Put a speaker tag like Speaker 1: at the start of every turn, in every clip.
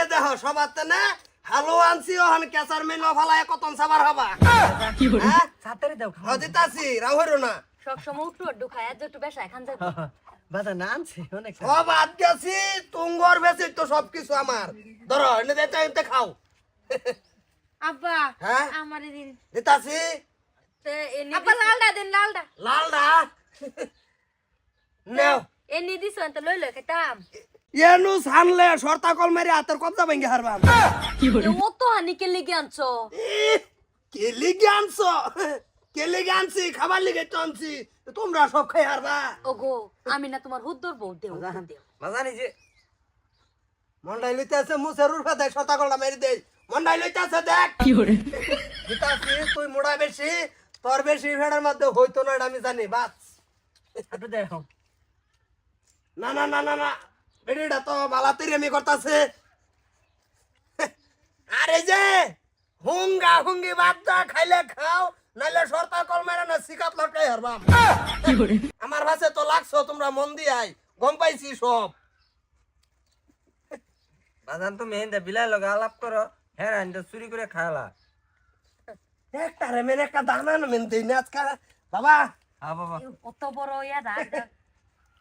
Speaker 1: যে দেহ সবার না হালো আনছি ওখানে কেসার মিল ফালায় কতন সাবার হবা? হ্যাঁ?
Speaker 2: সাতারে দাও
Speaker 1: হদিতাছি রাহুরো না।
Speaker 3: সবসময় উঠু আড্ডু খায় আজ একটু বেশ এখান যাবি
Speaker 2: বাজান না আনছে অনেক
Speaker 1: সব আদ গেছি তুঙ্গর বেশি তো সবকিছু আমার। ধরো এনে দিতে এনতে খাও।
Speaker 3: আব্বা
Speaker 1: হ্যাঁ?
Speaker 3: আমার দিন।
Speaker 1: দিতাছি
Speaker 3: আব্বা লালডা দিন লালডা।
Speaker 1: লাল না নেও।
Speaker 3: এনি দিছ তো লই লই খেতাম
Speaker 1: এনু সানলে সর্তা কল মেরে হাতের কবজা ভেঙে হারবাম।
Speaker 3: ও তো হানি কে লিগে আনছো।
Speaker 1: কেলি আনছ? কেলি আনছি খাবার লিগে তো আনছি তোমরা সব খাই হারবা।
Speaker 3: ওগো আমি না তোমার হুদ্দর বউ দেও দেও
Speaker 2: বাজানি যে
Speaker 1: মন্ডাই লইতে আছে মুসের উঠে দেয় সতা কলটা মেরে দেই। মন্ডাই লইতে আছে দেখ। দিতাছি তুই মোড়া বেশি তোর বেশি ভেড়ার মধ্যে হইতো না এটা আমি জানি বাস।
Speaker 2: একটু দেখো
Speaker 1: না না না না না। বেড়িটা তো বালাতেই আমি করতেছে। আরে যে হুঙ্গা হুঙ্গি বাদ দা খাইলে খাও নাইলে সরতা কল মেরে না শিকাত লটকাই হারবাম। আমার ভাষে তো লাগছো তোমরা মন দিয়াই গম পাইছি সব।
Speaker 2: বাজান তুমি হেন্দা বিলাই লগা আলাপ করো হ্যাঁ আনটা চুরি করে খালা
Speaker 1: একটা রে মেরে একটা দানা না মেন দিই না আজকাল বাবা।
Speaker 2: হ্যাঁ বাবা
Speaker 3: কত বড় ইয়া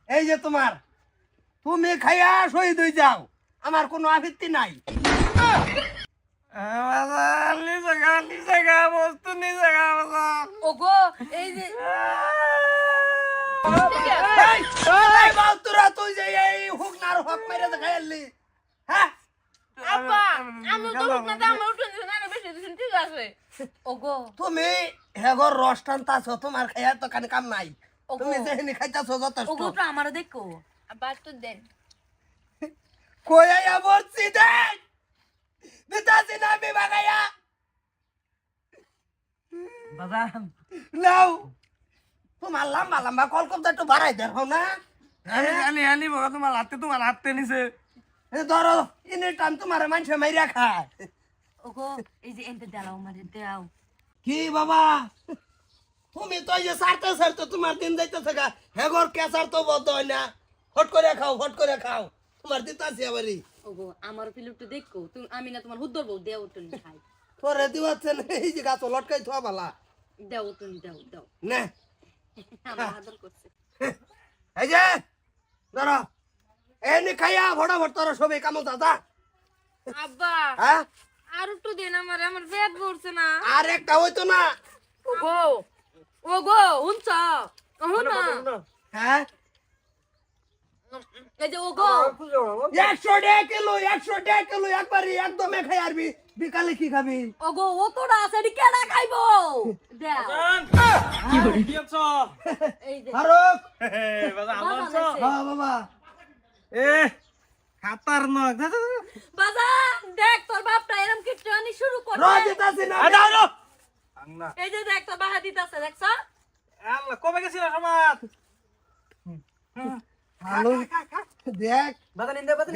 Speaker 1: এই যে তোমার তুমি খাইয়া শহীদ হয়ে যাও। আমার কোনো আপত্তি নাই।
Speaker 3: ওগো এই যে
Speaker 1: তুই যে এই হক মেরে হ্যাঁ? তুমি হেগর রস টানতাছো তোমার খাইয়া তো কানে কাম নাই। তুমি যেখানে খাইতাছো যথেষ্ট।
Speaker 3: আমারও দেখো। আব্বা তো দেন
Speaker 1: কইয়া বলছি দেখ দিতাছি না আমি বাগাইয়া
Speaker 2: বাজান
Speaker 1: নাও তোমার লম্বা লম্বা কলকবটা একটু বাড়াই দেখো না
Speaker 2: আনি আনি আনি বাবা তোমার হাতে তোমার হাতে নিছে
Speaker 1: এ ধরো ইনি টাইম তোমার মানুষে মাইরা খায়
Speaker 3: ওগো এই যে এনতে দাও আমারে দাও
Speaker 1: কি বাবা তুমি তো এই যে সারতে সারতে তোমার দিন যাইতেছে গা হেগর কেসার তো বদ্ধ হয় না হট করে খাও হট করে খাও। তোমার দিতাছি আবারই।
Speaker 3: ওগো আমার ফিলিপটা দেখো তুমি আমি না তোমার হুদ্দর বউ দেও তুমি খাই।
Speaker 1: তোরে দিবাচ্ছে না এই যে গাছ লটকাই থোয়া বালা।
Speaker 3: দেও তুমি দাও দাও।
Speaker 1: নে।
Speaker 3: আমার আদর করছে।
Speaker 1: এই যে ধরো। এনে খাইয়া ভোটা ভোট তোরা সবাই কামো দাদা।
Speaker 3: আব্বা
Speaker 1: হ্যাঁ?
Speaker 3: আর একটু দেন আমার আমার পেট ভরছে না।
Speaker 1: আর একটা হইতো না।
Speaker 3: ওগো ওগো হুনছ হুনা
Speaker 1: হ্যাঁ?
Speaker 3: এই যে ওগো।
Speaker 1: একশো টাকা কিলো একশো টাকা কিলো একবারই একদমে খাই আরবি। বিকালে কি খাবি?
Speaker 3: ওগো ও তো না সেটি কেডা খাইবো? দেও এই যে।
Speaker 1: ফারুক।
Speaker 3: বাবা লাইছে।
Speaker 1: হ্যাঁ বাবা।
Speaker 2: এ খাতার নক
Speaker 3: বাবা দেখ তোর বাপটা এরম কিছু শুরু করে
Speaker 1: না।
Speaker 3: এই যে দেখ তোর বাহা দিতাছে দেখছ?
Speaker 2: আল্লাহ কবে গেছিল সমাজ
Speaker 1: ভালো দেখ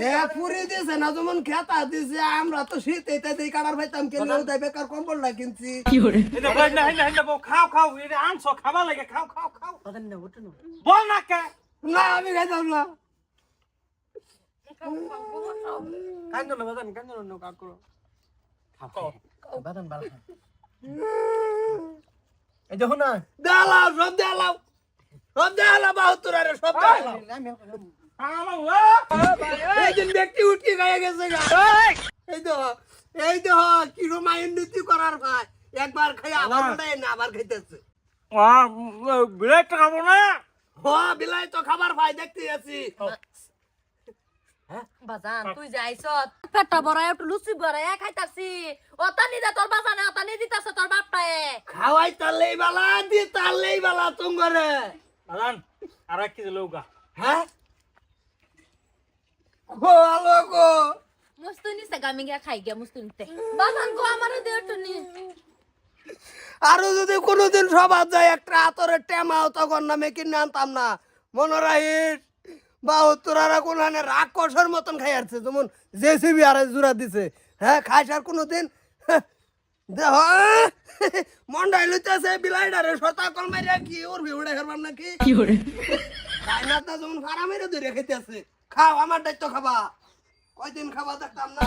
Speaker 1: দেখ পুরি দিছে না যেমন খেতা দিছে আমরা তো শীত এটা দিয়ে কাটার পাইতাম কিনলে তাই বেকার কম্বলটা কিনছি।
Speaker 4: এটা বল না হিন্দা হিন্দা খাও খাও এটা আনছো খাবা লাগে খাও খাও খাও।
Speaker 2: বাজান না ওঠো না।
Speaker 4: বল না কে?
Speaker 1: না আমি খাইতাম না।
Speaker 2: কান্দো না বাজান কান্দো না কাক করো। বাজান ভালো এই দেখো না।
Speaker 1: দেলাও সব দেলাও। দেলাও
Speaker 4: খাও
Speaker 1: এই তো খাবার ভাই দেখতে আছি
Speaker 3: তুই যাইছ পেটটা একটু লুচি বড়াই খাইতাছি। ওটা নিদা তোর বাজানে ওটা নি দিতাছে তোর
Speaker 1: খাওয়াই তারলেই বালা দি তারলেই বালা তুঙ্গরে।
Speaker 4: আর এক কেজি লৌকা।
Speaker 1: হ্যাঁ? গো আলো গো।
Speaker 3: গিয়া খাই গিয়া গো দে
Speaker 1: আরও যদি কোনোদিন সবার যায় একটা আতরের টেমাও তখন নামে কিনে আনতাম না। মনে রাখিস বাহাত্তরারা কোনখানে রাক্ষসের মতন খাই আসছে যেমন জেসিবি আর জোড়া দিছে। হ্যাঁ খাইস আর কোনোদিন দেহ মন্ডাই লইতেছে বিলাইডারে সতা কল মারিয়া কি ওর ভিউড়ে হেরবাম নাকি? খাই না তা যেমন ফারা মেরে ধরে খেতেছে খাও আমার দায়িত্ব খাবা। কয়দিন খাবা দেখতাম না।